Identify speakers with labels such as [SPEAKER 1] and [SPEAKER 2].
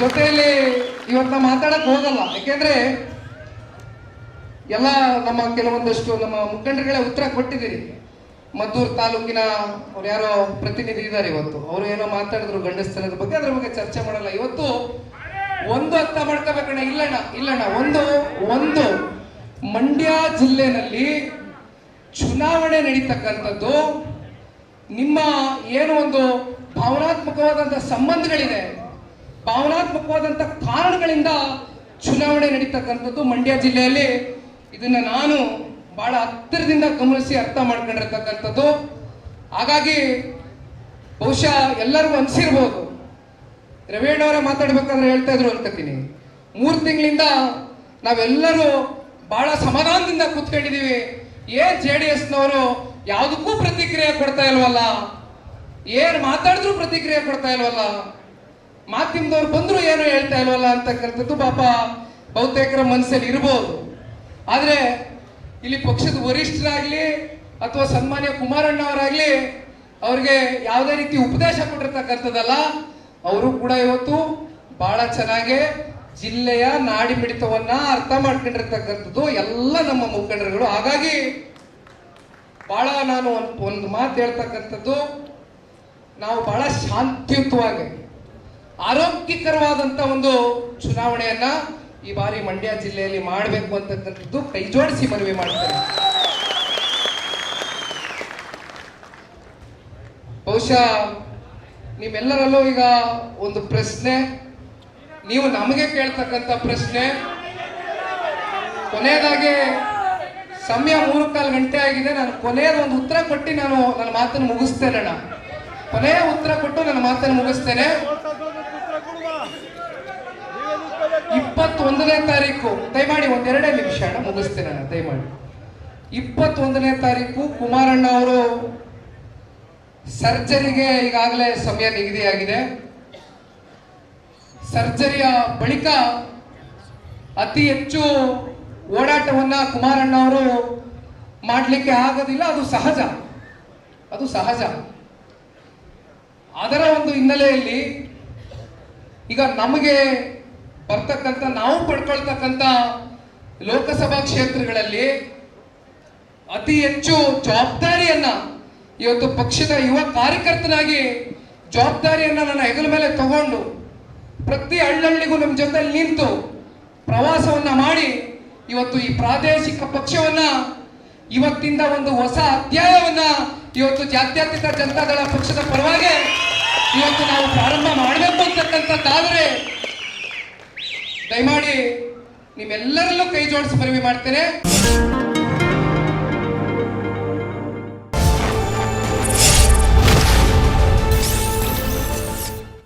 [SPEAKER 1] ಜೊತೆಯಲ್ಲಿ ಇವತ್ತು ಮಾತಾಡಕ್ ಹೋಗಲ್ಲ. ಯಾಕೆಂದ್ರೆ ಎಲ್ಲ ನಮ್ಮ ಕೆಲವೊಂದಷ್ಟು ನಮ್ಮ ಮುಖಂಡರುಗಳೇ ಉತ್ತರ ಕೊಟ್ಟಿದ್ದೀರಿ. ಮದ್ದೂರು ತಾಲೂಕಿನ ಅವ್ರು ಯಾರೋ ಪ್ರತಿನಿಧಿ ಇದ್ದಾರೆ ಇವತ್ತು. ಅವರು ಏನೋ ಮಾತಾಡಿದ್ರು ಗಂಡಸ್ಥಾನದ ಬಗ್ಗೆ, ಅದ್ರ ಬಗ್ಗೆ ಚರ್ಚೆ ಮಾಡಲ್ಲ. ಇವತ್ತು ಒಂದು ಅರ್ಥ ಮಾಡ್ಕೋಬೇಕಣ್ಣ ಇಲ್ಲಣ್ಣ ಇಲ್ಲಣ್ಣ. ಒಂದು ಒಂದು ಮಂಡ್ಯ ಜಿಲ್ಲೆನಲ್ಲಿ ಚುನಾವಣೆ ನಡೀತಕ್ಕಂಥದ್ದು ನಿಮ್ಮ ಏನು ಒಂದು ಭಾವನಾತ್ಮಕವಾದಂಥ ಸಂಬಂಧಗಳಿದೆ. ಭಾವನಾತ್ಮಕವಾದಂಥ ಕಾರಣಗಳಿಂದ ಚುನಾವಣೆ ನಡೀತಕ್ಕಂಥದ್ದು ಮಂಡ್ಯ ಜಿಲ್ಲೆಯಲ್ಲಿ. ಇದನ್ನ ನಾನು ಬಹಳ ಹತ್ತಿರದಿಂದ ಗಮನಿಸಿ ಅರ್ಥ ಮಾಡ್ಕೊಂಡಿರ್ತಕ್ಕಂಥದ್ದು. ಹಾಗಾಗಿ ಬಹುಶಃ ಎಲ್ಲರಿಗೂ ಅನಿಸಿರ್ಬೋದು. ರವೀಣ್ ಅವರ ಮಾತಾಡ್ಬೇಕಾದ್ರೆ ಹೇಳ್ತಾ ಇದ್ರು ಅನ್ಕೋತೀನಿ. ಮೂರು ತಿಂಗಳಿಂದ ನಾವೆಲ್ಲರೂ ಬಹಳ ಸಮಾಧಾನದಿಂದ ಕೂತ್ಕೊಂಡಿದ್ದೀವಿ. ಏನ್ ಜೆ ಡಿ ಎಸ್ನವರು ಯಾವುದಕ್ಕೂ ಪ್ರತಿಕ್ರಿಯೆ ಕೊಡ್ತಾ ಇಲ್ವಲ್ಲ? ಏನ್ ಮಾತಾಡಿದ್ರು ಪ್ರತಿಕ್ರಿಯೆ ಕೊಡ್ತಾ ಇಲ್ವಲ್ಲ? ಮಾಧ್ಯಮದವ್ರು ಬಂದ್ರು ಏನು ಹೇಳ್ತಾ ಇಲ್ವಲ್ಲ ಅಂತಕ್ಕಂಥದ್ದು ಪಾಪ ಬಹುತೇಕರ ಮನಸ್ಸಲ್ಲಿ ಇರ್ಬೋದು. ಆದರೆ ಇಲ್ಲಿ ಪಕ್ಷದ ವರಿಷ್ಠರಾಗ್ಲಿ ಅಥವಾ ಸನ್ಮಾನ್ಯ ಕುಮಾರಣ್ಣ ಅವರಾಗ್ಲಿ ಅವ್ರಿಗೆ ಯಾವುದೇ ರೀತಿ ಉಪದೇಶ ಕೊಟ್ಟಿರ್ತಕ್ಕಂಥದ್ದಲ್ಲ, ಅವರು ಕೂಡ ಇವತ್ತು ಬಹಳ ಚೆನ್ನಾಗಿ ಜಿಲ್ಲೆಯ ನಾಡಿ ಮಿಡಿತವನ್ನ ಅರ್ಥ ಮಾಡ್ಕೊಂಡಿರ್ತಕ್ಕಂಥದ್ದು ಎಲ್ಲ ನಮ್ಮ ಮುಖಂಡರುಗಳು. ಹಾಗಾಗಿ ಬಹಳ ನಾನು ಒಂದು ಒಂದು ಮಾತು ಹೇಳ್ತಕ್ಕಂಥದ್ದು, ನಾವು ಬಹಳ ಶಾಂತಿಯುತವಾಗಿ ಆರೋಗ್ಯಕರವಾದಂತ ಒಂದು ಚುನಾವಣೆಯನ್ನ ಈ ಬಾರಿ ಮಂಡ್ಯ ಜಿಲ್ಲೆಯಲ್ಲಿ ಮಾಡಬೇಕು ಅಂತಕ್ಕಂಥದ್ದು ಕೈ ಜೋಡಿಸಿ ಮನವಿ ಮಾಡ್ತಾರೆ. ಬಹುಶಃ ನಿಮ್ಮೆಲ್ಲರಲ್ಲೂ ಈಗ ಒಂದು ಪ್ರಶ್ನೆ, ನೀವು ನಮಗೆ ಕೇಳ್ತಕ್ಕಂಥ ಪ್ರಶ್ನೆ. ಕೊನೆಯದಾಗಿ ಸಮಯ ಮೂರು ಕಾಲು ಗಂಟೆ ಆಗಿದೆ, ನಾನು ಕೊನೆಯದ ಒಂದು ಉತ್ತರ ಕೊಟ್ಟು ನಾನು ನನ್ನ ಮಾತನ್ನು ಮುಗಿಸ್ತೇನೆ ಅಣ್ಣ. ಕೊನೆಯ ಉತ್ತರ ಕೊಟ್ಟು ನನ್ನ ಮಾತನ್ನು ಮುಗಿಸ್ತೇನೆ. ಇಪ್ಪತ್ತೊಂದನೇ ತಾರೀಕು, ದಯಮಾಡಿ ಒಂದೆರಡೇ ನಿಮಿಷ ಅಣ್ಣ ಮುಗಿಸ್ತೇನೆ ಅಣ್ಣ ದಯಮಾಡಿ. ಇಪ್ಪತ್ತೊಂದನೇ ತಾರೀಕು ಕುಮಾರಣ್ಣ ಅವರು ಸರ್ಜರಿಗೆ ಈಗಾಗಲೇ ಸಮಯ ನಿಗದಿಯಾಗಿದೆ. ಸರ್ಜರಿಯ ಬಳಿಕ ಅತಿ ಹೆಚ್ಚು ಓಡಾಟವನ್ನ ಕುಮಾರಣ್ಣ ಅವರು ಮಾಡಲಿಕ್ಕೆ ಆಗೋದಿಲ್ಲ, ಅದು ಸಹಜ. ಅದು ಸಹಜ. ಅದರ ಒಂದು ಹಿನ್ನೆಲೆಯಲ್ಲಿ ಈಗ ನಮಗೆ ಬರ್ತಕ್ಕಂಥ ನಾವು ಪಡ್ಕೊಳ್ತಕ್ಕಂಥ ಲೋಕಸಭಾ ಕ್ಷೇತ್ರಗಳಲ್ಲಿ ಅತಿ ಹೆಚ್ಚು ಜವಾಬ್ದಾರಿಯನ್ನ ಇವತ್ತು ಪಕ್ಷದ ಯುವ ಕಾರ್ಯಕರ್ತನಾಗಿ ಜವಾಬ್ದಾರಿಯನ್ನ ನನ್ನ ಹೆಗಲ ಮೇಲೆ ತಗೊಂಡು ಪ್ರತಿ ಹಳ್ಳಹಳ್ಳಿಗೂ ನಮ್ಮ ಜೊತೆ ನಿಂತು ಪ್ರವಾಸವನ್ನ ಮಾಡಿ ಇವತ್ತು ಈ ಪ್ರಾದೇಶಿಕ ಪಕ್ಷವನ್ನ ಇವತ್ತಿಂದ ಒಂದು ಹೊಸ ಅಧ್ಯಾಯವನ್ನ ಇವತ್ತು ಜಾತ್ಯತೀತ ಜನತಾದಳ ಪಕ್ಷದ ಪರವಾಗಿ ಇವತ್ತು ನಾವು ಪ್ರಾರಂಭ ಮಾಡಬೇಕು ಅಂತಕ್ಕಂಥದ್ದಾದರೆ ದಯಮಾಡಿ ನಿಮ್ಮೆಲ್ಲರಲ್ಲೂ ಕೈ ಜೋಡಿಸಿ ಮನವಿ ಮಾಡ್ತೇನೆ.